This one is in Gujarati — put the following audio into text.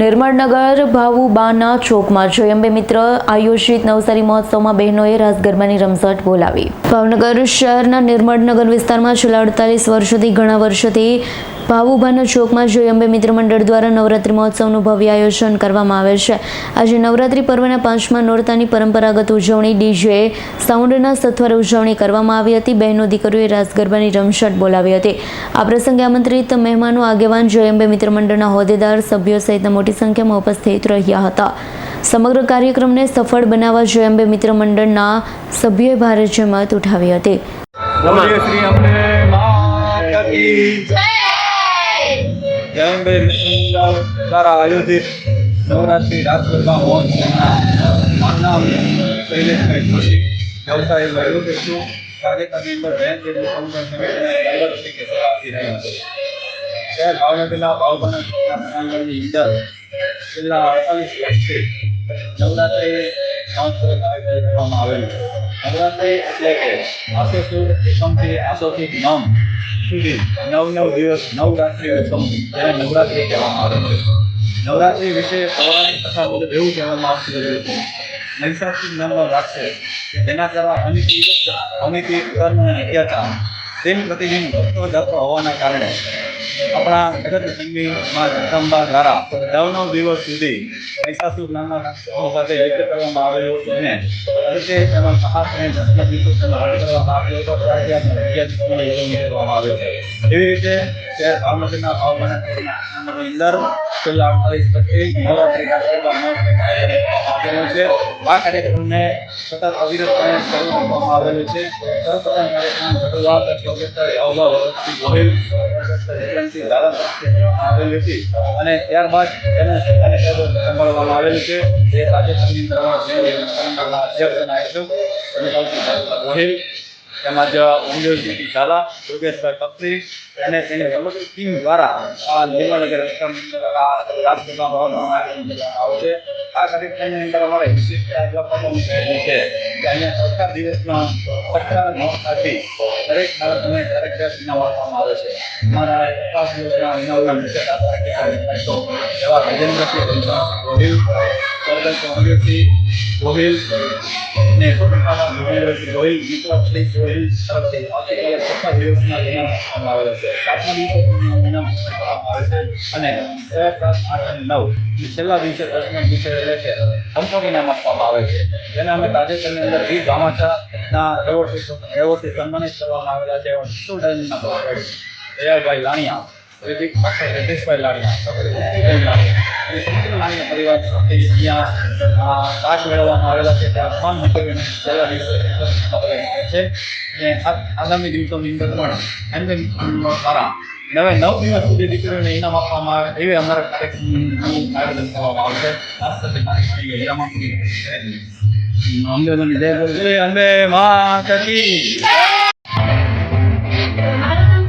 નિર્મળનગર ભાવુબાના ચોકમાં જયંબે મિત્ર આયોજિત નવસારી મહોત્સવમાં બહેનોએ રાસ ગરબાની રમઝટ બોલાવી. ભાવનગર શહેરના નિર્મળનગર વિસ્તારમાં છેલ્લા અડતાલીસ વર્ષોથી ઘણા વર્ષોથી ભાવુબાના ચોકમાં જયંબે મિત્ર મંડળ દ્વારા નવરાત્રિ મહોત્સવનું ભવ્ય આયોજન કરવામાં આવે છે. આજે નવરાત્રિ પર્વના પાંચમા નોરતાની પરંપરાગત ઉજવણી ડીજે, સાઉન્ડના સથવારે ઉજવણી કરવામાં આવી હતી. બહેનો, દીકરીઓએ રાસ ગરબાની રમઝટ બોલાવી હતી. આ પ્રસંગે આમંત્રિત મહેમાનો, આગેવાન જયંબે મિત્ર મંડળના હોદ્દેદાર, સભ્યો સહિતના મોટી સંખ્યામાં ઉપસ્થિત રહ્યા હતા. સમગ્ર કાર્યક્રમને સફળ બનાવવા જયંબે મિત્ર મંડળના સભ્યોએ ભારે જહેમત ઉઠાવી હતી. બોલીએ શ્રી અંબે માતા કી જય અંબે મિત્ર દ્વારા આયોજિત નવરાત્રી રાસ ગરબા મહોત્સવના મારું નામ શૈલેષભાઈ વ્યવસાય વહીવટ છું તાજેતરની અંદર બેંક જેટલું સમુદાય સમિતિના તરીકે સેવા રહ્યો વર્ષથી નવરાત્રિ નવ નવ દિવસ નવ રાત્રિ જેને નવરાત્રિ કહેવામાં આવે છે નવરાત્રિ વિશે પૌરાણિક કથા મુજબ એવું કહેવામાં આવતું હતું મહિષાસુર નામનો કે જેના દ્વારા અનિતિ અનિતિ કર્મ અને અત્યાચાર તેમ પ્રતિદિન વધતો જતો હોવાના કારણે આપણા જગત સંગી માં દ્વારા નવ દિવસ સુધી મહિષાસુર નામના સાથે યજ્ઞ કરવામાં આવ્યો હતો અને અંતે તેમાં સાહસને દસમા દિવસો કરવામાં આવ્યો હતો. એવી રીતે શહેર ભાવનગરના ભાવમાના અંદર છેલ્લા અડતાલીસ વર્ષથી નવરાત્રિ આ કાર્યક્રમને સતત અવિરતપણે શરૂ આવેલું છે. સર્વપ્રથમ હતી અને ત્યારબાદ તેને સંભાળવામાં આવેલું છે. જે તાજેતરની અંદર ગોહિલ તેમજ ઉમદેવજી ઝાલા, યોગેશભાઈ કપરી અને તેની સમગ્ર ટીમ દ્વારા આ નિર્મળનગર આવશે આ કાર્યક્રમની અંદર અમારે છે. કે અહીંયા સરકાર દિવસના સરકાર નોટથી દરેક બાળકોને દરેક દરેક ઇનામ આપવામાં આવે છે. અમારા એકાદ દિવસના ઇનામના મુખ્ય એવા ગજેન્દ્રસિંહ ગોહિલ સ્વર્ગસ્થ અમરેશસિંહ ગોહિલ ને ગોહિલ વિક્રમસિંહ ગોહિલ તરફથી આવતીકાલે સત્તા દિવસના ઇનામ આપવામાં આવેલા છે. સાતમા દિવસે ઇનામ આપવામાં આવે છે. અને છ સાત આઠ અને નવ છેલ્લા દિવસે દસમા દિવસે એટલે કે સંપૂર્ણ ઇનામ આપવામાં આવે છે. જેને અમે તાજેતરની અંદર વી ગામાચાના એવોર્ડથી એવોર્ડથી સન્માનિત કરવામાં આવેલા છે. દયાળભાઈ લાણિયા રિતિક રિતિશભાઈ લાણિયા. પરિવાર અહીંયા આ મેળવવામાં આવેલા છે. ત્યાં પણ દિવસે છે. આગામી દિવસોની અંદર પણ એમને સારા નવે નવ દિવસ સુધી દીકરીઓને ઇનામ આપવામાં આવે એવી અમારા કાર્યક્રમનું આયોજન કરવામાં આવશે ઇનામ આપી અંબે જય બોલ અંબે માતા કી મારું નામ